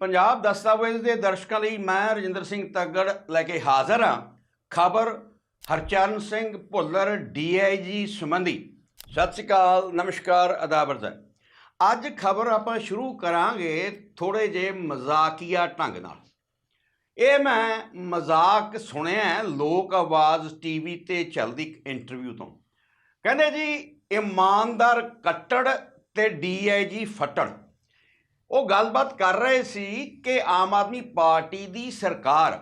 ਪੰਜਾਬ ਦਸਤਾਵੇਜ਼ ਦੇ ਦਰਸ਼ਕਾਂ ਲਈ ਮੈਂ ਰਜਿੰਦਰ ਸਿੰਘ ਤੱਗੜ ਲੈ ਕੇ ਹਾਜ਼ਰ ਹਾਂ। ਖਬਰ, ਹਰਚਰਨ ਸਿੰਘ ਭੁੱਲਰ ਡੀਆਈਜੀ ਸੰਬੰਧੀ ਸਤਿ ਸ਼੍ਰੀ ਅਕਾਲ, ਨਮਸਕਾਰ ਅਦਾਬਰਦ ਅੱਜ ਖਬਰ ਆਪਾਂ ਸ਼ੁਰੂ ਕਰਾਂਗੇ ਥੋੜੇ ਜੇ ਮਜ਼ਾਕੀਆ ਢੰਗ ਨਾਲ। ਇਹ ਮੈਂ ਮਜ਼ਾਕ ਸੁਣਿਆ ਲੋਕ ਆਵਾਜ਼ ਟੀਵੀ ਤੇ ਚੱਲਦੀ ਇੰਟਰਵਿਊ ਤੋਂ। ਕਹਿੰਦੇ ਜੀ, ਇਮਾਨਦਾਰ ਕੱਟੜ ਤੇ ਡੀਆਈਜੀ ਫੱਟੜ। ਉਹ ਗੱਲਬਾਤ ਕਰ ਰਹੇ ਸੀ ਕਿ ਆਮ ਆਦਮੀ ਪਾਰਟੀ ਦੀ ਸਰਕਾਰ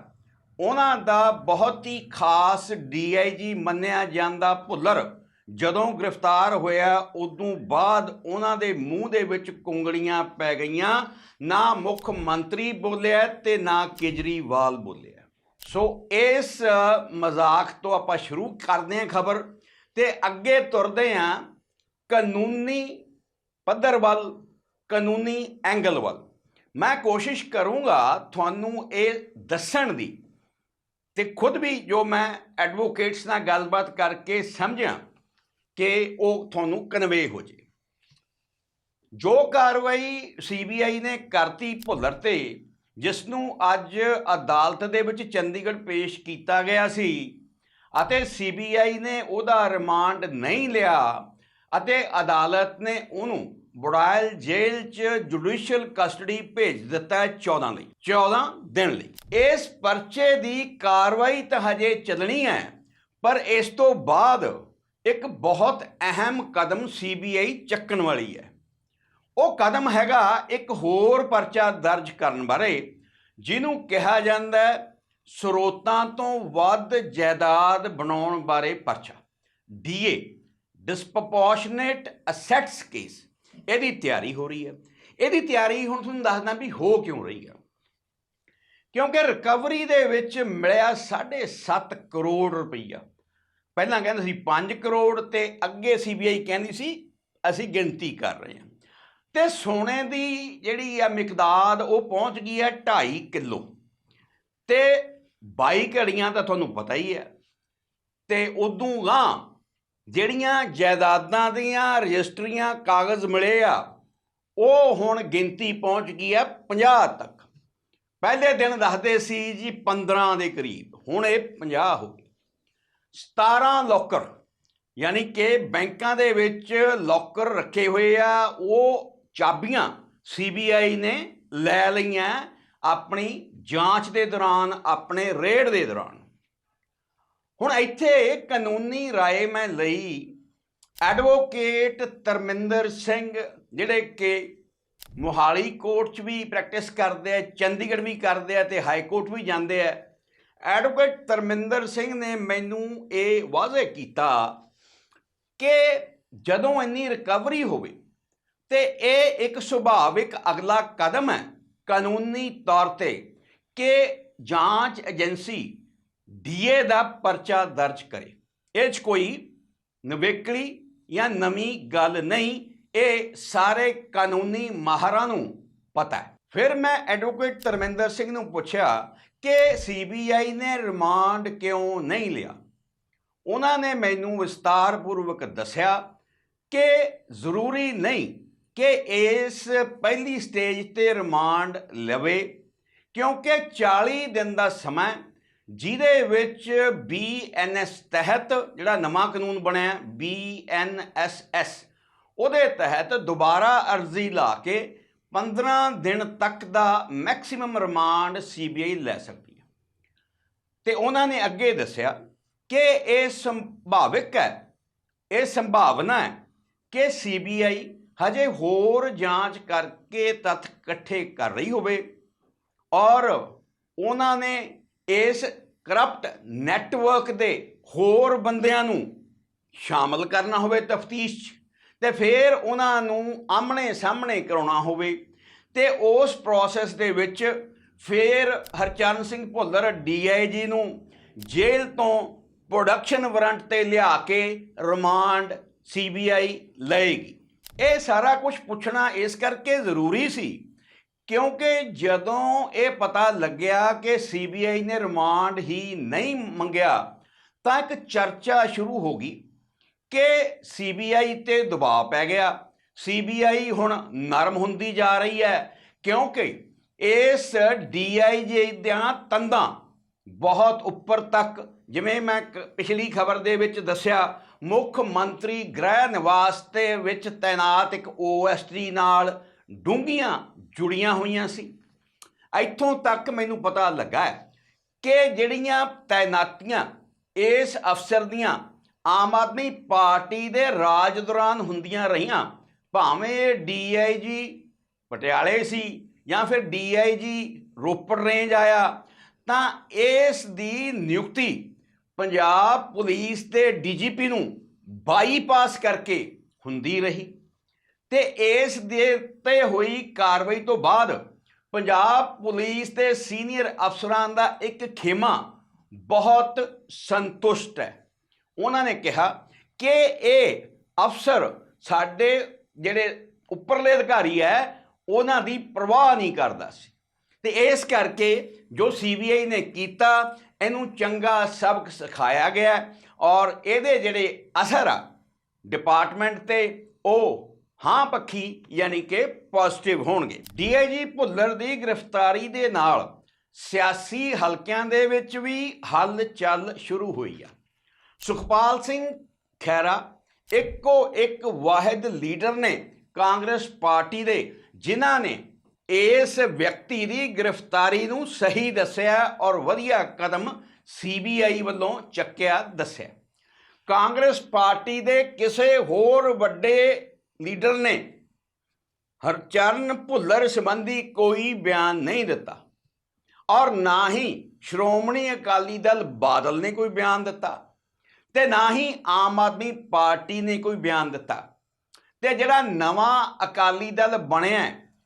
ਉਹਨਾਂ ਦਾ ਬਹੁਤ ਹੀ ਖਾਸ ਡੀਆਈਜੀ ਮੰਨਿਆ ਜਾਂਦਾ ਭੁੱਲਰ। ਜਦੋਂ ਗ੍ਰਿਫਤਾਰ ਹੋਇਆ, ਉਦੋਂ ਬਾਅਦ ਉਹਨਾਂ ਦੇ ਮੂੰਹ ਦੇ ਵਿੱਚ ਕੁੰਗਲੀਆਂ ਪੈ ਗਈਆਂ। ਨਾ ਮੁੱਖ ਮੰਤਰੀ ਬੋਲਿਆ ਤੇ ਨਾ ਕੇਜਰੀਵਾਲ ਬੋਲਿਆ। ਸੋ ਇਸ ਮਜ਼ਾਕ ਤੋਂ ਆਪਾਂ ਸ਼ੁਰੂ ਕਰਦੇ ਹਾਂ ਖਬਰ ਤੇ ਅੱਗੇ ਤੁਰਦੇ ਹਾਂ। ਕਾਨੂੰਨੀ ਪੱਧਰ ਵੱਲ ਕਾਨੂੰਨੀ ਐਂਗਲ ਵੱਲ। ਮੈਂ ਕੋਸ਼ਿਸ਼ ਕਰੂੰਗਾ ਤੁਹਾਨੂੰ ਇਹ ਦੱਸਣ ਦੀ ਤੇ ਖੁਦ ਵੀ ਜੋ ਮੈਂ ਐਡਵੋਕੇਟਸ ਨਾਲ ਗੱਲਬਾਤ ਕਰਕੇ ਸਮਝਿਆ ਕਿ ਉਹ ਤੁਹਾਨੂੰ ਕਨਵੇ ਹੋ ਜੇ। ਜੋ ਕਾਰਵਾਈ ਸੀਬੀਆਈ ਨੇ ਕਰਤੀ ਭੁੱਲਰ ਤੇ ਜਿਸ ਨੂੰ ਅੱਜ ਅਦਾਲਤ ਦੇ ਵਿੱਚ ਚੰਡੀਗੜ੍ਹ ਪੇਸ਼ ਕੀਤਾ ਗਿਆ ਸੀ ਅਤੇ ਸੀਬੀਆਈ ਨੇ ਉਹਦਾ ਰਿਮਾਂਡ ਨਹੀਂ ਲਿਆ ਅਤੇ ਅਦਾਲਤ ਨੇ ਉਹਨੂੰ ਬੁੜਾਇਲ ਜੇਲ੍ਹ 'ਚ ਜੁਡੀਸ਼ੀਅਲ ਕਸਟਡੀ ਭੇਜ ਦਿੱਤਾ ਹੈ 14 ਲਈ 14 ਦਿਨ ਲਈ। ਇਸ ਪਰਚੇ ਦੀ ਕਾਰਵਾਈ ਤਾਂ ਹਜੇ ਚੱਲਣੀ ਹੈ, ਪਰ ਇਸ ਤੋਂ ਬਾਅਦ ਇੱਕ ਬਹੁਤ ਅਹਿਮ ਕਦਮ ਸੀਬੀਆਈ ਚੱਕਣ ਵਾਲੀ ਹੈ। ਉਹ ਕਦਮ ਹੈਗਾ ਇੱਕ ਹੋਰ ਪਰਚਾ ਦਰਜ ਕਰਨ ਬਾਰੇ, ਜਿਹਨੂੰ ਕਿਹਾ ਜਾਂਦਾ ਹੈ ਸਰੋਤਾਂ ਤੋਂ ਵੱਧ ਜਾਇਦਾਦ ਬਣਾਉਣ ਬਾਰੇ ਪਰਚਾ। ਡੀਏ ਡਿਸਪ੍ਰੋਪੋਰਸ਼ਨੇਟ ਅਸੈਟਸ ਕੇਸ ਇਹਦੀ ਤਿਆਰੀ ਹੋ ਰਹੀ ਹੈ। ਇਹਦੀ ਤਿਆਰੀ ਹੁਣ ਤੁਹਾਨੂੰ ਦੱਸਦਾ ਵੀ ਹੋ ਕਿਉਂ ਰਹੀ ਹੈ। ਕਿਉਂਕਿ ਰਿਕਵਰੀ ਦੇ ਵਿੱਚ ਮਿਲਿਆ 7.5 ਕਰੋੜ ਰੁਪਈਆ। ਪਹਿਲਾਂ ਕਹਿੰਦੇ ਸੀ 5 ਕਰੋੜ ਤੇ ਅੱਗੇ ਸੀਬੀਆਈ ਕਹਿੰਦੀ ਸੀ, ਅਸੀਂ ਗਿਣਤੀ ਕਰ ਰਹੇ ਹਾਂ। ਤੇ ਸੋਨੇ ਦੀ ਜਿਹੜੀ ਆ ਮਿਕਦਾਦ, ਉਹ ਪਹੁੰਚ ਗਈ ਹੈ 2.5 ਕਿਲੋ। ਤੇ 22 ਘੜੀਆਂ ਤਾਂ ਤੁਹਾਨੂੰ ਪਤਾ ਹੀ ਹੈ। ਤੇ ਉਦੋਂ ਗਾਂ ਜਿਹੜੀਆਂ ਜਾਇਦਾਦਾਂ ਦੀਆਂ ਰਜਿਸਟਰੀਆਂ ਕਾਗਜ਼ ਮਿਲੇ ਆ, ਉਹ ਹੁਣ ਗਿਣਤੀ ਪਹੁੰਚ ਗਈ ਹੈ 50 ਤੱਕ। ਪਹਿਲੇ ਦਿਨ ਦੱਸਦੇ ਸੀ ਜੀ 15 ਦੇ ਕਰੀਬ, ਹੁਣ ਇਹ 50 ਹੋ ਗਏ। 17 ਲੋਕਰ, ਯਾਨੀ ਕਿ ਬੈਂਕਾਂ ਦੇ ਵਿੱਚ ਲੋਕਰ ਰੱਖੇ ਹੋਏ ਆ, ਉਹ ਚਾਬੀਆਂ ਸੀਬੀਆਈ ਨੇ ਲੈ ਲਈਆਂ ਆਪਣੀ ਜਾਂਚ ਦੇ ਦੌਰਾਨ, ਆਪਣੇ ਰੇਡ ਦੇ ਦੌਰਾਨ। ਹੁਣ ਇੱਥੇ ਕਾਨੂੰਨੀ ਰਾਏ ਮੈਂ ਲਈ ਐਡਵੋਕੇਟ ਤਰਮਿੰਦਰ ਸਿੰਘ, ਜਿਹੜੇ ਕਿ ਮੋਹਾਲੀ ਕੋਰਟ 'ਚ ਵੀ ਪ੍ਰੈਕਟਿਸ ਕਰਦੇ ਆ, ਚੰਡੀਗੜ੍ਹ ਵੀ ਕਰਦੇ ਆ ਤੇ ਹਾਈ ਕੋਰਟ ਵੀ ਜਾਂਦੇ ਆ। ਐਡਵੋਕੇਟ ਤਰਮਿੰਦਰ ਸਿੰਘ ਨੇ ਮੈਨੂੰ ਇਹ ਵਾਅਜ਼ੇ ਕੀਤਾ ਕਿ ਜਦੋਂ ਇੰਨੀ ਰਿਕਵਰੀ ਹੋਵੇ ਤੇ ਇਹ ਇੱਕ ਸੁਭਾਵਿਕ ਅਗਲਾ ਕਦਮ ਹੈ ਕਾਨੂੰਨੀ ਤੌਰ ਤੇ ਕਿ ਜਾਂਚ ਏਜੰਸੀ ਡੀਏ ਦਾ ਪਰਚਾ ਦਰਜ ਕਰੇ। ਇਹ 'ਚ ਕੋਈ ਨਵੇਕਲੀ ਜਾਂ ਨਵੀਂ ਗੱਲ ਨਹੀਂ, ਇਹ ਸਾਰੇ ਕਾਨੂੰਨੀ ਮਾਹਰਾਂ ਨੂੰ ਪਤਾ ਹੈ। ਫਿਰ ਮੈਂ ਐਡਵੋਕੇਟ ਧਰਮਿੰਦਰ ਸਿੰਘ ਨੂੰ ਪੁੱਛਿਆ ਕਿ ਸੀਬੀਆਈ ਨੇ ਰਿਮਾਂਡ ਕਿਉਂ ਨਹੀਂ ਲਿਆ? ਉਹਨਾਂ ਨੇ ਮੈਨੂੰ ਵਿਸਤਾਰਪੂਰਵਕ ਦੱਸਿਆ ਕਿ ਜ਼ਰੂਰੀ ਨਹੀਂ ਕਿ ਇਸ ਪਹਿਲੀ ਸਟੇਜ ਤੇ ਰਿਮਾਂਡ ਲਵੇ, ਕਿਉਂਕਿ 40 ਦਿਨ ਦਾ ਸਮਾਂ ਜਿਹਦੇ ਵਿੱਚ ਬੀਐਨਐਸ ਤਹਿਤ ਜਿਹੜਾ ਨਵਾਂ ਕਾਨੂੰਨ ਬਣਿਆ ਬੀਐਨਐਸਐਸ ਉਹਦੇ ਤਹਿਤ ਦੁਬਾਰਾ ਅਰਜ਼ੀ ਲਾ ਕੇ 15 ਦਿਨ ਤੱਕ ਦਾ ਮੈਕਸਿਮਮ ਰਿਮਾਂਡ ਸੀਬੀਆਈ ਲੈ ਸਕਦੀ ਹੈ। ਤੇ ਉਹਨਾਂ ਨੇ ਅੱਗੇ ਦੱਸਿਆ ਕਿ ਇਹ ਸੰਭਾਵਿਕ ਹੈ, ਇਹ ਸੰਭਾਵਨਾ ਹੈ ਕਿ ਸੀਬੀਆਈ ਹਜੇ ਹੋਰ ਜਾਂਚ ਕਰਕੇ ਤੱਥ ਇਕੱਠੇ ਕਰ ਰਹੀ ਹੋਵੇ ਔਰ ਉਹਨਾਂ ਨੇ ਇਸ ਕਰਪਟ ਨੈਟਵਰਕ ਦੇ ਹੋਰ ਬੰਦਿਆਂ ਨੂੰ ਸ਼ਾਮਲ ਕਰਨਾ ਹੋਵੇ ਤਫਤੀਸ਼ 'ਚ ਤੇ ਫਿਰ ਉਹਨਾਂ ਨੂੰ ਆਮਣੇ ਸਾਹਮਣੇ ਕਰਾਉਣਾ ਹੋਵੇ ਤੇ ਉਸ ਪ੍ਰੋਸੈਸ ਦੇ ਵਿੱਚ ਫਿਰ ਹਰਚਰਨ ਸਿੰਘ ਭੁੱਲਰ ਡੀਆਈਜੀ ਨੂੰ ਜੇਲ੍ਹ ਤੋਂ ਪ੍ਰੋਡਕਸ਼ਨ ਵਾਰੰਟ ਤੇ ਲਿਆ ਕੇ ਰਿਮਾਂਡ ਸੀਬੀਆਈ ਲਏਗੀ। ਇਹ ਸਾਰਾ ਕੁਝ ਪੁੱਛਣਾ ਇਸ ਕਰਕੇ ਜ਼ਰੂਰੀ ਸੀ ਕਿਉਂਕਿ ਜਦੋਂ ਇਹ ਪਤਾ ਲੱਗਿਆ ਕਿ ਸੀਬੀਆਈ ਨੇ ਰਿਮਾਂਡ ਹੀ ਨਹੀਂ ਮੰਗਿਆ, ਤਾਂ ਇੱਕ ਚਰਚਾ ਸ਼ੁਰੂ ਹੋ ਗਈ ਕਿ ਸੀਬੀਆਈ ਤੇ ਦਬਾਅ ਪੈ ਗਿਆ। ਸੀਬੀਆਈ ਹੁਣ ਨਰਮ ਹੁੰਦੀ ਜਾ ਰਹੀ ਹੈ ਕਿਉਂਕਿ ਇਸ ਡੀਆਈਜੀ ਦੀਆਂ ਤੰਦਾਂ ਬਹੁਤ ਉੱਪਰ ਤੱਕ, ਜਿਵੇਂ ਮੈਂ ਕ- ਪਿਛਲੀ ਖਬਰ ਦੇ ਵਿੱਚ ਦੱਸਿਆ, ਮੁੱਖ ਮੰਤਰੀ ਗ੍ਰਹਿ ਨਿਵਾਸ ਦੇ ਵਿੱਚ ਤਾਇਨਾਤ ਇੱਕ ਓਐਸਡੀ ਨਾਲ ਡੂੰਘੀਆਂ ਜੁੜੀਆਂ ਹੋਈਆਂ ਸੀ। ਇੱਥੋਂ ਤੱਕ ਮੈਨੂੰ ਪਤਾ ਲੱਗਾ ਕਿ ਜਿਹੜੀਆਂ ਤਾਇਨਾਤੀਆਂ ਇਸ ਅਫਸਰ ਦੀਆਂ ਆਮ ਆਦਮੀ ਪਾਰਟੀ ਦੇ ਰਾਜ ਦੌਰਾਨ ਹੁੰਦੀਆਂ ਰਹੀਆਂ, ਭਾਵੇਂ ਡੀਆਈਜੀ ਪਟਿਆਲੇ ਸੀ ਜਾਂ ਫਿਰ ਡੀਆਈਜੀ ਰੋਪੜ ਰੇਂਜ ਆਇਆ, ਤਾਂ ਇਸ ਦੀ ਨਿਯੁਕਤੀ ਪੰਜਾਬ ਪੁਲਿਸ ਦੇ ਡੀਜੀਪੀ ਨੂੰ ਬਾਈਪਾਸ ਕਰਕੇ ਹੁੰਦੀ ਰਹੀ। ਤੇ ਇਸ ਦੇ ਤੇ ਹੋਈ ਕਾਰਵਾਈ ਤੋਂ ਬਾਅਦ ਪੰਜਾਬ ਪੁਲਿਸ ਦੇ ਸੀਨੀਅਰ ਅਫਸਰਾਂ ਦਾ ਇੱਕ ਖੇਮਾ ਬਹੁਤ ਸੰਤੁਸ਼ਟ ਹੈ। ਉਹਨਾਂ ਨੇ ਕਿਹਾ ਕਿ ਇਹ ਅਫਸਰ ਸਾਡੇ ਜਿਹੜੇ ਉੱਪਰਲੇ ਅਧਿਕਾਰੀ ਹੈ, ਉਹਨਾਂ ਦੀ ਪਰਵਾਹ ਨਹੀਂ ਕਰਦਾ ਸੀ। ਤੇ ਇਸ ਕਰਕੇ ਜੋ ਸੀਬੀਆਈ ਨੇ ਕੀਤਾ, ਇਹਨੂੰ ਚੰਗਾ ਸਬਕ ਸਿਖਾਇਆ ਗਿਆ ਔਰ ਇਹਦੇ ਜਿਹੜੇ ਅਸਰ ਆ, ਡਿਪਾਰਟਮੈਂਟ ਤੇ ਉਹ ਹਾਂ ਪੱਖੀ ਯਾਨੀ ਕਿ ਪੋਜ਼ਿਟਿਵ ਹੋਣਗੇ। ਡੀਆਈਜੀ ਭੁੱਲਰ ਦੀ ਗ੍ਰਿਫਤਾਰੀ ਦੇ ਨਾਲ ਸਿਆਸੀ ਹਲਕਿਆਂ ਦੇ ਵਿੱਚ ਵੀ ਹਲਚਲ ਸ਼ੁਰੂ ਹੋਈ ਆ। ਸੁਖਪਾਲ ਸਿੰਘ ਖੈਰਾ ਇੱਕੋ ਇੱਕ ਵਾਹਿਦ ਲੀਡਰ ਨੇ ਕਾਂਗਰਸ ਪਾਰਟੀ ਦੇ, ਜਿਨ੍ਹਾਂ ਨੇ ਇਸ ਵਿਅਕਤੀ ਦੀ ਗ੍ਰਿਫਤਾਰੀ ਨੂੰ ਸਹੀ ਦੱਸਿਆ ਔਰ ਵਧੀਆ ਕਦਮ ਸੀਬੀਆਈ ਵੱਲੋਂ ਚੱਕਿਆ ਦੱਸਿਆ। ਕਾਂਗਰਸ ਪਾਰਟੀ ਦੇ ਕਿਸੇ ਹੋਰ ਵੱਡੇ ਲੀਡਰ ਨੇ ਹਰਚਰਨ ਭੁੱਲਰ ਸੰਬੰਧੀ ਕੋਈ ਬਿਆਨ ਨਹੀਂ ਦਿੱਤਾ ਔਰ ਨਾ ਹੀ ਸ਼੍ਰੋਮਣੀ ਅਕਾਲੀ ਦਲ ਬਾਦਲ ਨੇ ਕੋਈ ਬਿਆਨ ਦਿੱਤਾ ਤੇ ਨਾ ਹੀ ਆਮ ਆਦਮੀ ਪਾਰਟੀ ਨੇ ਕੋਈ ਬਿਆਨ ਦਿੱਤਾ ਤੇ ਜਿਹੜਾ ਨਵਾਂ ਅਕਾਲੀ ਦਲ ਬਣਿਆ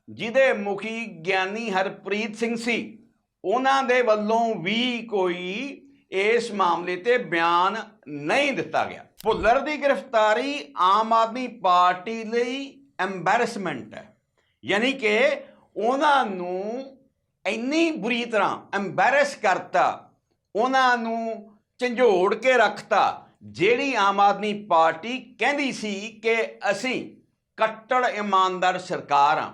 ਜਿਹਦੇ ਮੁਖੀ ਗਿਆਨੀ ਹਰਪ੍ਰੀਤ ਸਿੰਘ ਸੀ, ਉਹਨਾਂ ਦੇ ਵੱਲੋਂ ਵੀ ਕੋਈ ਇਸ ਮਾਮਲੇ ਤੇ ਬਿਆਨ ਨਹੀਂ ਦਿੱਤਾ ਗਿਆ। ਭੁੱਲਰ ਦੀ ਗ੍ਰਿਫਤਾਰੀ ਆਮ ਆਦਮੀ ਪਾਰਟੀ ਲਈ ਐਮਬੈਰਸਮੈਂਟ ਹੈ। ਯਾਨੀ ਕਿ ਉਹਨਾਂ ਨੂੰ ਇੰਨੀ ਬੁਰੀ ਤਰ੍ਹਾਂ ਐਮਬੈਰਸ ਕਰਤਾ, ਉਹਨਾਂ ਨੂੰ ਝੰਜੋੜ ਕੇ ਰੱਖਤਾ, ਜਿਹੜੀ ਆਮ ਆਦਮੀ ਪਾਰਟੀ ਕਹਿੰਦੀ ਸੀ ਕਿ ਅਸੀਂ ਕੱਟੜ ਇਮਾਨਦਾਰ ਸਰਕਾਰ ਆ।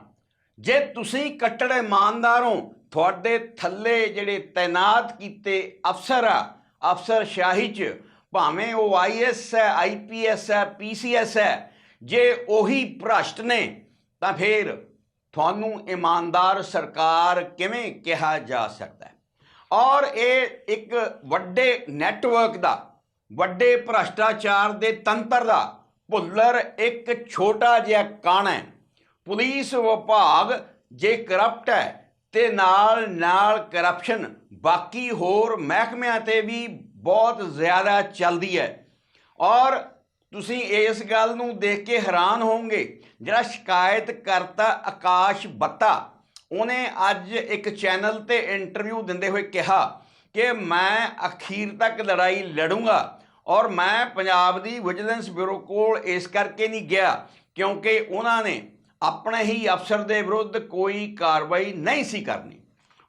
ਜੇ ਤੁਸੀਂ ਕੱਟੜ ਇਮਾਨਦਾਰ ਹੋ ਤੁਹਾਡੇ ਥੱਲੇ ਜਿਹੜੇ ਤਾਇਨਾਤ ਕੀਤੇ ਅਫਸਰ ਆ, ਅਫਸਰ ਸ਼ਾਹੀ ਚ, ਭਾਵੇਂ ਉਹ ਆਈਐਸ ਹੈ ਆਈਪੀਐਸ ਹੈ ਪੀਸੀਐਸ ਹੈ, ਜੇ ਉਹੀ ਭ੍ਰਸ਼ਟ ਨੇ, ਤਾਂ ਫਿਰ ਤੁਹਾਨੂੰ ਇਮਾਨਦਾਰ ਸਰਕਾਰ ਕਿਵੇਂ ਕਿਹਾ ਜਾ ਸਕਦਾ ਹੈ? ਔਰ ਇਹ ਇੱਕ ਵੱਡੇ ਨੈਟਵਰਕ ਦਾ, ਵੱਡੇ ਭ੍ਰਸ਼ਟਾਚਾਰ ਦੇ ਤੰਤਰ ਦਾ ਭੁੱਲਰ ਇੱਕ ਛੋਟਾ ਜਿਹਾ ਕਣ ਹੈ। ਪੁਲਿਸ ਵਿਭਾਗ ਜੇ ਕਰਪਟ ਹੈ ਤੇ ਨਾਲ ਨਾਲ ਕਰਪਸ਼ਨ ਬਾਕੀ ਹੋਰ ਮਹਿਕਮਿਆਂ ਤੇ ਵੀ ਬਹੁਤ ਜ਼ਿਆਦਾ ਚੱਲਦੀ ਹੈ। ਔਰ ਤੁਸੀਂ ਇਸ ਗੱਲ ਨੂੰ ਦੇਖ ਕੇ ਹੈਰਾਨ ਹੋਵੋਗੇ, ਜਿਹੜਾ ਸ਼ਿਕਾਇਤ ਕਰਤਾ ਆਕਾਸ਼ ਬੱਤਾ, ਉਹਨੇ ਅੱਜ ਇੱਕ ਚੈਨਲ ਤੇ ਇੰਟਰਵਿਊ ਦਿੰਦੇ ਹੋਏ ਕਿਹਾ ਕਿ ਮੈਂ ਅਖੀਰ ਤੱਕ ਲੜਾਈ ਲੜੂੰਗਾ ਔਰ ਮੈਂ ਪੰਜਾਬ ਦੀ ਵਿਜੀਲੈਂਸ ਬਿਊਰੋ ਕੋਲ ਇਸ ਕਰਕੇ ਨਹੀਂ ਗਿਆ ਕਿਉਂਕਿ ਉਹਨਾਂ ਨੇ ਆਪਣੇ ਹੀ ਅਫਸਰ ਦੇ ਵਿਰੁੱਧ ਕੋਈ ਕਾਰਵਾਈ ਨਹੀਂ ਸੀ ਕਰਨੀ।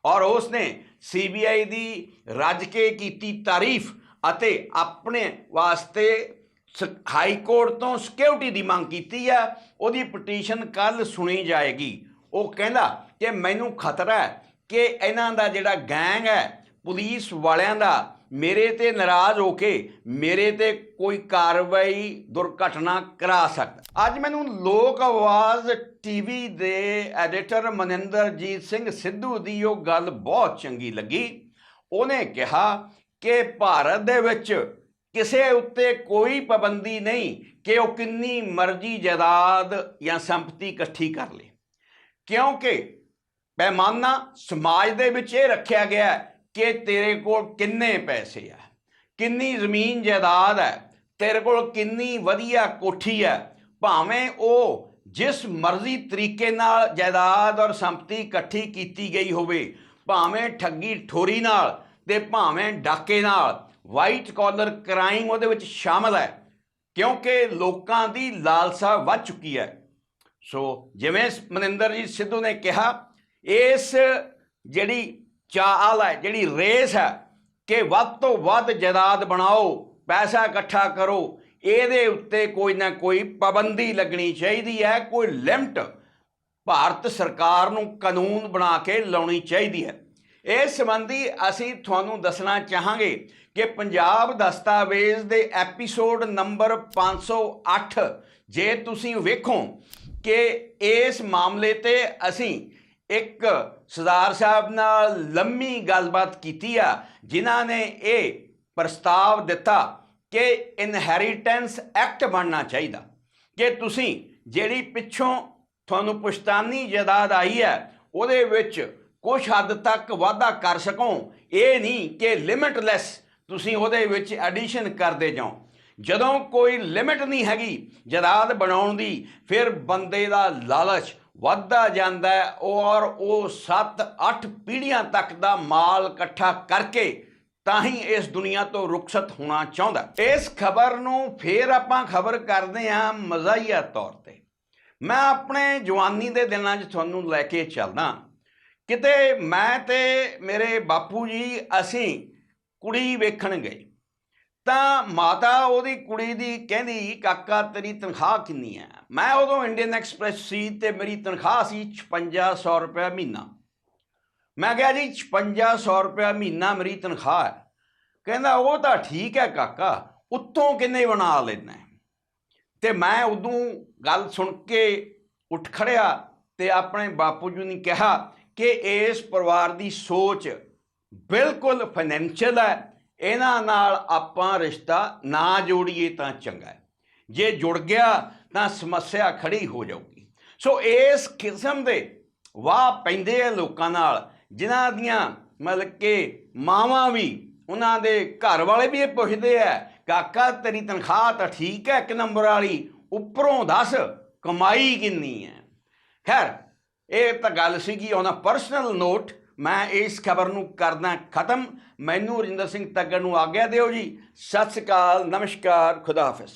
ਔਰ ਉਸ ਨੇ ਸੀਬੀਆਈ ਦੀ ਰੱਜ ਕੇ ਕੀਤੀ ਤਾਰੀਫ ਅਤੇ ਆਪਣੇ ਵਾਸਤੇ ਸ- ਹਾਈ ਕੋਰਟ ਤੋਂ ਸਿਕਿਉਰਿਟੀ ਦੀ ਮੰਗ ਕੀਤੀ ਹੈ ਉਹਦੀ ਪਟੀਸ਼ਨ ਕੱਲ ਸੁਣੀ ਜਾਏਗੀ। ਉਹ ਕਹਿੰਦਾ ਕਿ ਮੈਨੂੰ ਖਤਰਾ ਹੈ ਕਿ ਇਹਨਾਂ ਦਾ ਜਿਹੜਾ ਗੈਂਗ ਹੈ, ਪੁਲਿਸ ਵਾਲਿਆਂ ਦਾ ਮੇਰੇ ਤੇ ਨਾਰਾਜ਼ ਹੋ ਕੇ ਮੇਰੇ ਤੇ ਕੋਈ ਕਾਰਵਾਈ ਦੁਰਘਟਨਾ ਕਰਾ ਸਕਦਾ। ਅੱਜ ਮੈਨੂੰ ਲੋਕ ਆਵਾਜ਼ ਟੀਵੀ ਦੇ ਐਡੀਟਰ ਮਨਿੰਦਰਜੀਤ ਸਿੰਘ ਸਿੱਧੂ ਦੀ ਉਹ ਗੱਲ ਬਹੁਤ ਚੰਗੀ ਲੱਗੀ। ਉਹਨੇ ਕਿਹਾ ਕਿ ਭਾਰਤ ਦੇ ਵਿੱਚ ਕਿਸੇ ਉੱਤੇ ਕੋਈ ਪਾਬੰਦੀ ਨਹੀਂ ਕਿ ਉਹ ਕਿੰਨੀ ਮਰਜ਼ੀ ਜਾਇਦਾਦ ਜਾਂ ਸੰਪਤੀ ਇਕੱਠੀ ਕਰ ਲੇ। ਕਿਉਂਕਿ ਪੈਮਾਨਾ ਸਮਾਜ ਦੇ ਵਿੱਚ ਇਹ ਰੱਖਿਆ ਗਿਆ ਹੈ ਕਿ ਤੇਰੇ ਕੋਲ ਕਿੰਨੇ ਪੈਸੇ ਆ? ਕਿੰਨੀ ਜ਼ਮੀਨ ਜਾਇਦਾਦ ਹੈ? ਤੇਰੇ ਕੋਲ ਕਿੰਨੀ ਵਧੀਆ ਕੋਠੀ ਹੈ? ਭਾਵੇਂ ਉਹ ਜਿਸ ਮਰਜ਼ੀ ਤਰੀਕੇ ਨਾਲ ਜਾਇਦਾਦ ਔਰ ਸੰਪਤੀ ਇਕੱਠੀ ਕੀਤੀ ਗਈ ਹੋਵੇ, ਭਾਵੇਂ ਠੱਗੀ ਠੋਰੀ ਨਾਲ ਤੇ ਭਾਵੇਂ ਡਾਕੇ ਨਾਲ ਵਾਈਟ ਕਾਲਰ ਕ੍ਰਾਈਮ ਉਹਦੇ ਵਿੱਚ ਸ਼ਾਮਲ ਹੈ, ਕਿਉਂਕਿ ਲੋਕਾਂ ਦੀ ਲਾਲਸਾ ਵੱਧ ਚੁੱਕੀ ਹੈ। ਸੋ ਜਿਵੇਂ ਮਨਿੰਦਰ ਜੀ ਸਿੱਧੂ ਨੇ ਕਿਹਾ, ਇਸ ਜਿਹੜੀ ਚਾਲ ਹੈ ਜਿਹੜੀ ਰੇਸ ਹੈ ਕਿ ਵੱਧ ਤੋਂ ਵੱਧ ਜਾਇਦਾਦ ਬਣਾਓ, ਪੈਸਾ ਇਕੱਠਾ ਕਰੋ, ਇਹਦੇ ਉੱਤੇ ਕੋਈ ਨਾ ਕੋਈ ਪਾਬੰਦੀ ਲੱਗਣੀ ਚਾਹੀਦੀ ਹੈ, ਕੋਈ ਲਿਮਟ ਭਾਰਤ ਸਰਕਾਰ ਨੂੰ ਕਾਨੂੰਨ ਬਣਾ ਕੇ ਲਾਉਣੀ ਚਾਹੀਦੀ ਹੈ। ਇਸ ਸੰਬੰਧੀ ਅਸੀਂ ਤੁਹਾਨੂੰ ਦੱਸਣਾ ਚਾਹਾਂਗੇ ਕਿ ਪੰਜਾਬ ਦਸਤਾਵੇਜ਼ ਦੇ ਐਪੀਸੋਡ ਨੰਬਰ 508 ਜੇ ਤੁਸੀਂ ਵੇਖੋ ਕਿ ਇਸ ਮਾਮਲੇ ਤੇ ਅਸੀਂ ਇੱਕ ਸਰਦਾਰ ਸਾਹਿਬ ਨਾਲ ਲੰਮੀ ਗੱਲਬਾਤ ਕੀਤੀ ਆ, ਜਿਨ੍ਹਾਂ ਨੇ ਇਹ ਪ੍ਰਸਤਾਵ ਦਿੱਤਾ ਕਿ ਇਨਹੈਰੀਟੈਂਸ ਐਕਟ ਬਣਨਾ ਚਾਹੀਦਾ। ਕਿ ਤੁਸੀਂ ਜਿਹੜੀ ਪਿੱਛੋਂ ਤੁਹਾਨੂੰ ਪੁਸ਼ਤਾਨੀ ਜਾਇਦਾਦ ਆਈ ਹੈ, ਉਹਦੇ ਵਿੱਚ ਕੁਝ ਹੱਦ ਤੱਕ ਵਾਧਾ ਕਰ ਸਕੋ। ਇਹ ਨਹੀਂ ਕਿ ਲਿਮਿਟਲੈਸ ਤੁਸੀਂ ਉਹਦੇ ਵਿੱਚ ਐਡੀਸ਼ਨ ਕਰਦੇ ਜਾਓ। ਜਦੋਂ ਕੋਈ ਲਿਮਿਟ ਨਹੀਂ ਹੈਗੀ, ਜਾਇਦਾਦ ਬਣਾਉਣ ਦੀ, ਫਿਰ ਬੰਦੇ ਦਾ ਲਾਲਚ ਵੱਧਦਾ ਜਾਂਦਾ ਔਰ ਉਹ 7-8 ਪੀੜ੍ਹੀਆਂ ਤੱਕ ਦਾ ਮਾਲ ਇਕੱਠਾ ਕਰਕੇ ਤਾਂ ਹੀ ਇਸ ਦੁਨੀਆ ਤੋਂ ਰੁਖਸਤ ਹੋਣਾ ਚਾਹੁੰਦਾ ਇਸ ਖਬਰ ਨੂੰ ਫੇਰ ਆਪਾਂ ਖਬਰ ਕਰਦੇ ਹਾਂ ਮਜ਼ਾਹੀਆ ਤੌਰ ਤੇ। ਮੈਂ ਆਪਣੇ ਜਵਾਨੀ ਦੇ ਦਿਨਾਂ 'ਚ ਤੁਹਾਨੂੰ ਲੈ ਕੇ ਚੱਲਦਾ ਕਿਤੇ ਮੈਂ ਤੇ ਮੇਰੇ ਬਾਪੂ ਜੀ ਅਸੀਂ ਕੁੜੀ ਵੇਖਣ ਗਏ। ਤਾਂ ਮਾਤਾ ਉਹਦੀ ਕੁੜੀ ਦੀ ਕਹਿੰਦੀ, ਕਾਕਾ, ਤੇਰੀ ਤਨਖਾਹ ਕਿੰਨੀ ਹੈ? ਮੈਂ ਉਦੋਂ ਇੰਡੀਅਨ ਐਕਸਪ੍ਰੈਸ ਸੀ ਤੇ ਮੇਰੀ ਤਨਖਾਹ ਸੀ 5600 ਰੁਪਏ ਮਹੀਨਾ। ਮੈਂ ਕਿਹਾ ਜੀ 5600 ਰੁਪਏ ਮਹੀਨਾ ਮੇਰੀ ਤਨਖਾਹ ਹੈ। ਕਹਿੰਦਾ, ਉਹ ਤਾਂ ਠੀਕ ਹੈ ਕਾਕਾ, ਉੱਤੋਂ ਕਿੰਨੇ ਬਣਾ ਲੈਣਾ ਹੈ? ਤੇ ਮੈਂ ਉਦੋਂ ਗੱਲ ਸੁਣ ਕੇ ਉੱਠ ਖੜਿਆ ਤੇ ਆਪਣੇ ਬਾਪੂ ਜੀ ਨੇ ਕਿਹਾ ਕਿ ਇਸ ਪਰਿਵਾਰ ਦੀ ਸੋਚ ਬਿਲਕੁਲ ਫਾਈਨੈਂਸ਼ੀਅਲ ਹੈ ਇਹਨਾਂ ਨਾਲ ਆਪਾਂ ਰਿਸ਼ਤਾ ਨਾ ਜੋੜੀਏ ਤਾਂ ਚੰਗਾ ਹੈ। ਜੇ ਜੁੜ ਗਿਆ ਤਾਂ ਸਮੱਸਿਆ ਖੜੀ ਹੋ ਜਾਊਗੀ। ਸੋ ਇਸ ਕਿਸਮ ਦੇ ਵਾਹ ਪੈਂਦੇ ਆ ਲੋਕਾਂ ਨਾਲ, ਜਿਨ੍ਹਾਂ ਦੀਆਂ ਮਤਲਬ ਕਿ ਮਾਵਾਂ ਵੀ ਉਹਨਾਂ ਦੇ ਘਰ ਵਾਲੇ ਵੀ ਇਹ ਪੁੱਛਦੇ ਆ, ਕਾਕਾ, ਤੇਰੀ ਤਨਖਾਹ ਤਾਂ ਠੀਕ ਹੈ ਇੱਕ ਨੰਬਰ ਵਾਲੀ, ਉੱਪਰੋਂ ਦੱਸ ਕਮਾਈ ਕਿੰਨੀ ਹੈ? ਖੈਰ, ਇਹ ਤਾਂ ਗੱਲ ਸੀਗੀ ਔਨ ਪਰਸਨਲ ਨੋਟ ਮੈਂ ਇਸ ਖਬਰ ਨੂੰ ਕਰਦਾ ਖਤਮ। ਮੈਨੂੰ ਰਜਿੰਦਰ ਸਿੰਘ ਤੱਗੜ ਨੂੰ ਆਗਿਆ ਦਿਓ ਜੀ। ਸਤਿ ਸ਼੍ਰੀ ਅਕਾਲ ਨਮਸਕਾਰ ਖੁਦਾ ਹਾਫਿਜ਼।